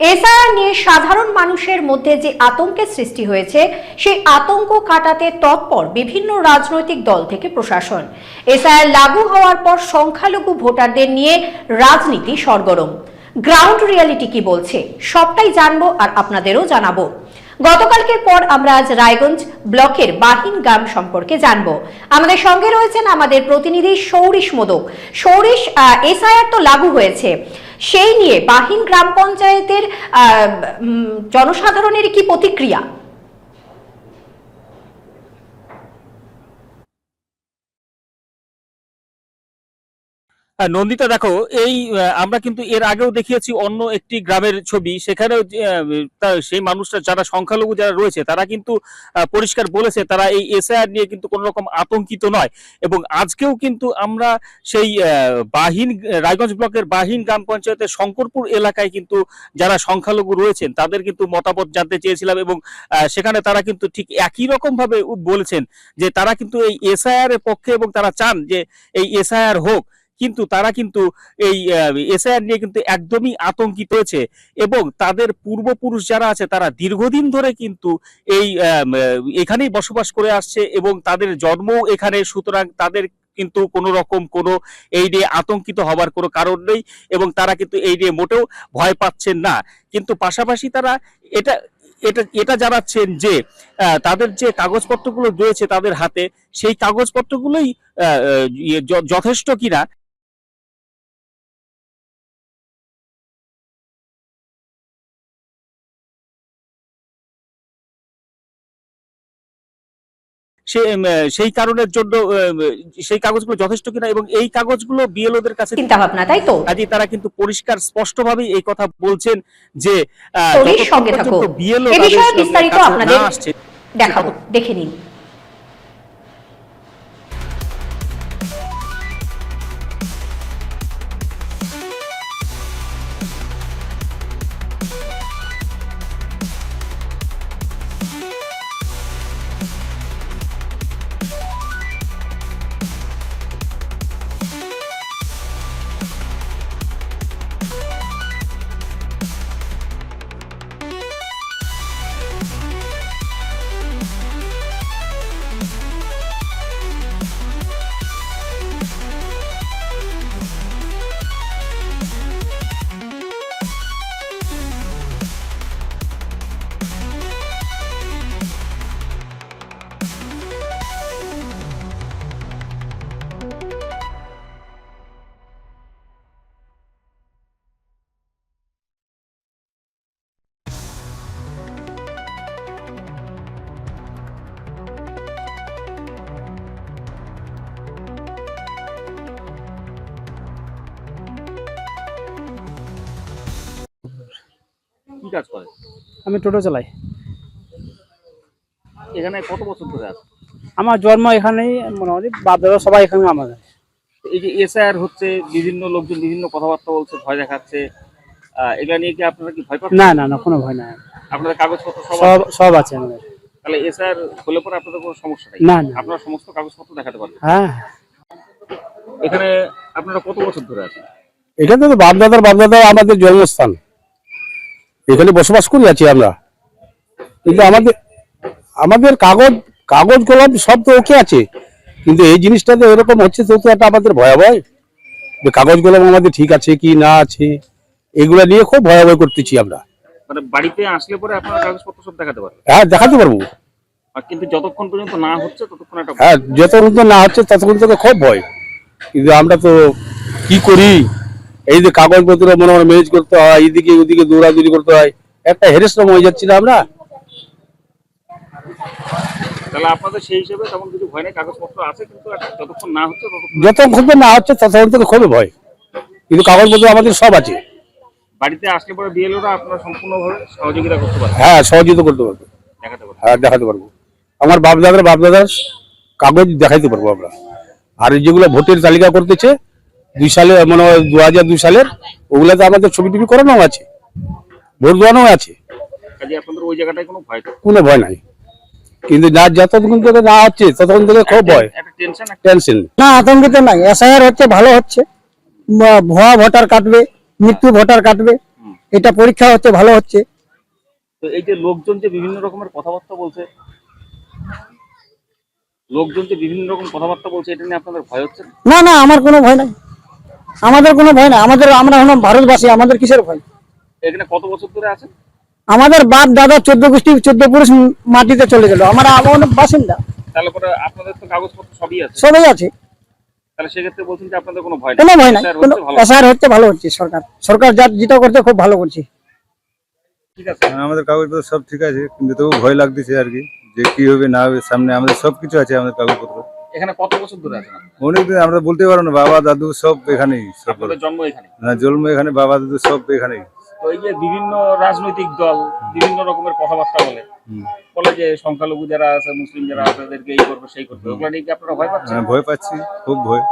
SIR নিয়ে সাধারণ মানুষের মধ্যে যে আতঙ্কের সৃষ্টি হয়েছে, সেই আতঙ্ক কাটাতে তৎপর বিভিন্ন রাজনৈতিক দল থেকে প্রশাসন। এসআইআর লাগু হওয়ার পর সংখ্যালঘু ভোটারদের নিয়ে রাজনীতি সরগরম। গ্রাউন্ড রিয়ালিটি কি বলছে, সবটাই জানব আর আপনাদেরও জানাব। গতকালকের পর আমরা আজ রায়গঞ্জ ব্লকের বাহিন গ্রাম সম্পর্কে জানব। আমাদের সঙ্গে রয়েছেন আমাদের প্রতিনিধি সৌরিশ মোদক। সৌরিশ এসআইআর তো লাগু হয়েছে। সেই নিয়ে বাহিন গ্রাম পঞ্চায়েতের জনসাধারণের কি প্রতিক্রিয়া হ্যাঁ, নন্দিতা, দেখো, এই আমরা কিন্তু এর আগেও দেখিয়েছি অন্য একটি গ্রামের ছবি। সেখানেও সেই মানুষরা যারা সংখ্যালঘু যারা রয়েছে, তারা কিন্তু পরিষ্কার বলেছে, তারা এই এসআইআর নিয়ে কিন্তু কোনো রকম আতঙ্কিত নয়। এবং আজকেও কিন্তু আমরা সেই বাহিন, রায়গঞ্জ ব্লকের বাহিন গ্রাম পঞ্চায়েতের শঙ্করপুর এলাকায় কিন্তু যারা সংখ্যালঘু রয়েছেন, তাদের কিন্তু মতামত জানতে চেয়েছিলাম এবং সেখানে তারা কিন্তু ঠিক একই রকম ভাবে বলেছেন যে তারা কিন্তু এই এসআইআর এর পক্ষে এবং তারা চান যে এই এসআইআর হোক। কিন্তু তারা কিন্তু এই এসআইআর নিয়ে কিন্তু একদমই আতঙ্কিত হয়েছে এবং তাদের পূর্বপুরুষ যারা আছে, তারা দীর্ঘদিন ধরে কিন্তু এই এখানেই বসবাস করে আসছে এবং তাদের জন্মও এখানে, সুতরাং তাদের কিন্তু কোনো রকম কোনো এই নিয়ে আতঙ্কিত হবার কোনো কারণ নেই এবং তারা কিন্তু এই নিয়ে মোটেও ভয় পাচ্ছেন না। কিন্তু পাশাপাশি তারা এটা এটা এটা জানাচ্ছেন যে তাদের যে কাগজপত্রগুলো রয়েছে তাদের হাতে, সেই কাগজপত্রগুলোই যথেষ্ট কিনা। সে সেই কারণের জন্য সেই কাগজগুলো যথেষ্ট কিনা এবং এই কাগজগুলো বিএলওদের কাছে চিন্তা ভাবনা তাই তো? কাজে তারা কিন্তু পরিষ্কার স্পষ্টভাবে এই কথা বলছেন যে বিএলও বিস্তারিত আপনাদের দেখাবো দেখে নিন। কি কাজ করে আমি টোটো চালাই। এখানে কত বছর ধরে আছে আমার জন্ম এখানেই মোটামুটি বাপ দাদা সবাই এখানে আমাদের এই যে এসআইআর হচ্ছে বিভিন্ন লোকজন বিভিন্ন কথাবার্তা বলছে ভয় দেখাচ্ছে। এগুলা নিয়ে কি আপনারা কি ভয় পাচ্ছেন না না না কোনো ভয় নাই। আপনাদের কাগজপত্র সব সব আছে? আমাদের। তাহলে এসআইআর হলে পরে আপনাদের কোনো সমস্যা নেই? না না। আপনারা সমস্ত কাগজপত্র দেখাতে পারবেন? হ্যাঁ। এখানে আপনারা কত বছর ধরে আছেন? এখানে তো বাপদাদার বাপদাদা আমাদের জন্মস্থান। এখানে বসবাস করি আছি আমরা। কিন্তু আমাদের আমাদের কাগজ কাগজ কলম সব তো ওকে আছে। কিন্তু এই জিনিসটা তো এরকম হচ্ছে তো একটা আমাদের ভয়াবহ। যে কাগজ কলম আমাদের ঠিক আছে কি না আছে এগুলো নিয়ে খুব ভয়াবহ করতেছি আমরা। মানে বাড়িতে আসলে পরে আপনারা কাগজপত্র সব দেখাতে পারবেন? হ্যাঁ দেখাতে পারব। কিন্তু যতক্ষণ পর্যন্ত না হচ্ছে ততক্ষণ একটা হ্যাঁ যতক্ষণ না হচ্ছে ততক্ষণ থেকে খুব ভয়। কিন্তু আমরা তো কি করি? এই যে কাগজপত্র মনে মনে ম্যানেজ করতে হয় এইদিকে ওদিকে দৌড়াদৌড়ি করতে হয় একটা হেরেশ্রম হয়ে যাচ্ছি না আমরা। তাহলে আপনাদের সেই হিসেবে তেমন কিছু ভয় নেই কাগজপত্র আছে কিন্তু একটা যতক্ষণ না হচ্ছে ততক্ষণ থেকে খুবই ভয়। কিন্তু কাগজপত্র আমাদের সব আছে। বাড়িতে আসলে পরে বিএলওরা আপনারা সম্পূর্ণভাবে সহযোগিতা করতে পারবেন হ্যাঁ সহযোগিতা করতে পারব। দেখাতে হ্যাঁ দেখাতে পারব। আমার বাপ দাদার বাপ দাদার কাগজ দেখাইতে পারব আমরা। আর এই যেগুলো ভোটের তালিকা করতেছে দুই সালে মানে দু হাজার দুই সালের ওগুলাতে আমাদের ছবি টবি করানো আছে। ভোট দেওয়ানো আছে। কোনো ভয় নেই কোনো ভয় নাই। কিন্তু না যতক্ষণ থেকে না হচ্ছে ততক্ষণ থেকে খুব ভয়। টেনশন টেনশন না আতঙ্কিত নাই। এসআইআর হচ্ছে ভালো হচ্ছে। ভুয়া ভোটার কাটবে মৃত্যু ভোটার কাটবে। এটা পরীক্ষা হচ্ছে ভালো হচ্ছে। তো এই যে লোকজন যে বিভিন্ন রকমের কথাবার্তা বলছে লোকজন যে বিভিন্ন রকম কথাবার্তা বলছে এটা নিয়ে আপনাদের ভয় হচ্ছে? না না আমার কোনো ভয় নাই। আমাদের কোনো ভয় নাই। আমাদের আমরা হলাম ভারতবাসী আমাদের কিসের ভয়? এখানে কত বছর ধরে আছেন? আমাদের বাপ দাদা চোদ্দ গোষ্ঠী চোদ্দ পুরুষ মাটিতে চলে গেল। আমরা আমার বাসিন্দা। তাহলে পরে আপনাদের তো কাগজপত্র সবই আছে। সবাই আছে। তাহলে সেক্ষেত্রে বলছেন যে আপনাদের কোনো ভয় কোনো ভয় নাই। কোনো হচ্ছে ভালো। এসআর হচ্ছে ভালো হচ্ছে সরকার। সরকার যা যেটা করছে খুব ভালো করছে। ঠিক আছে। হ্যাঁ, আমাদের কাগজপত্র সব ঠিক আছে কিন্তু তবু ভয় লাগতেছে আর কি যে কি হবে না হবে সামনে আমাদের সবকিছু আছে আমাদের কাগজপত্র। এখানে কত বছর ধরে আছেন অনেকদিন আমরা বলতে পারব না বাবা দাদু সব এখানেই সব জন্ম এখানে হ্যাঁ জন্ম এখানে বাবা দাদু সব এখানেই। তো এই যে বিভিন্ন রাজনৈতিক দল বিভিন্ন রকমের কথাবার্তা বলে বলে যে সংখ্যালঘু যারা আছে মুসলিম যারা আছে তাদেরকে এই করবে সেই করবে ওগুলো নিয়ে কি আপনারা ভয় পাচ্ছেন? হ্যাঁ ভয় পাচ্ছি খুব ভয়।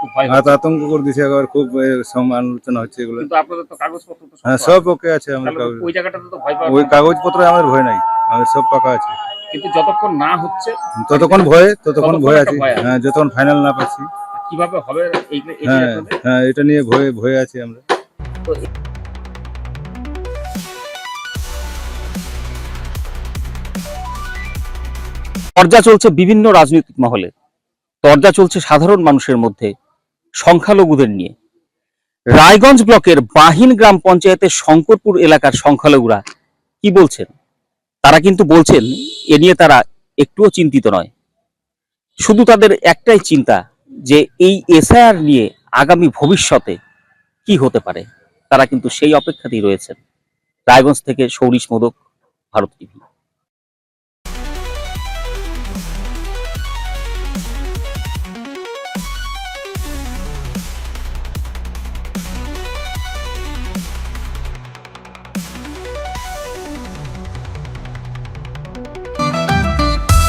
খুব ভয় হাত আতঙ্ক করে দিছে খুব সমালোচনা হচ্ছে এগুলো। কিন্তু আপনাদের তো কাগজপত্র হ্যাঁ সব ওকে আছে আমাদের কাগজ। ওই জায়গাটাতে তো ভয় পাওয়ার ওই কাগজপত্র আমাদের ভয় নাই আমাদের সব পাকা আছে। কিন্তু যতক্ষণ না হচ্ছে ততক্ষণ ভয় ততক্ষণ ভয় আছে। হ্যাঁ যতক্ষণ ফাইনাল না পাচ্ছি। কীভাবে হবে হ্যাঁ হ্যাঁ এটা নিয়ে ভয়ে ভয়ে আছি আমরা। তো চর্চা চলছে বিভিন্ন রাজনৈতিক মহলে। চর্চা চলছে সাধারণ মানুষের মধ্যে সংখ্যালঘুদের নিয়ে। রায়গঞ্জ ব্লকের বাহিন গ্রাম পঞ্চায়েতের শঙ্করপুর এলাকার সংখ্যালঘুরা কি বলছেন? তারা কিন্তু বলছেন, এ নিয়ে তারা একটুও চিন্তিত নয়। শুধু তাদের একটাই চিন্তা যে এই এসআইআর নিয়ে আগামী ভবিষ্যতে কি হতে পারে, তারা কিন্তু সেই অপেক্ষাতেই রয়েছেন। রায়গঞ্জ থেকে সৌরিশ মোদক, ভারত টিভি।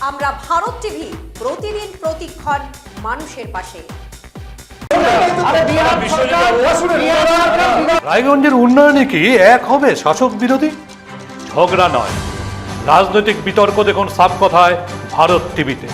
আমরা ভারত টিভি প্রতিদিন প্রতিক্ষণ মানুষের পাশে। রায়গঞ্জের উন্নয়নে কি এক হবে শাসক বিরোধী? ঝগড়া নয়। রাজনৈতিক বিতর্ক দেখুন সাব কথায় ভারত টিভিতে।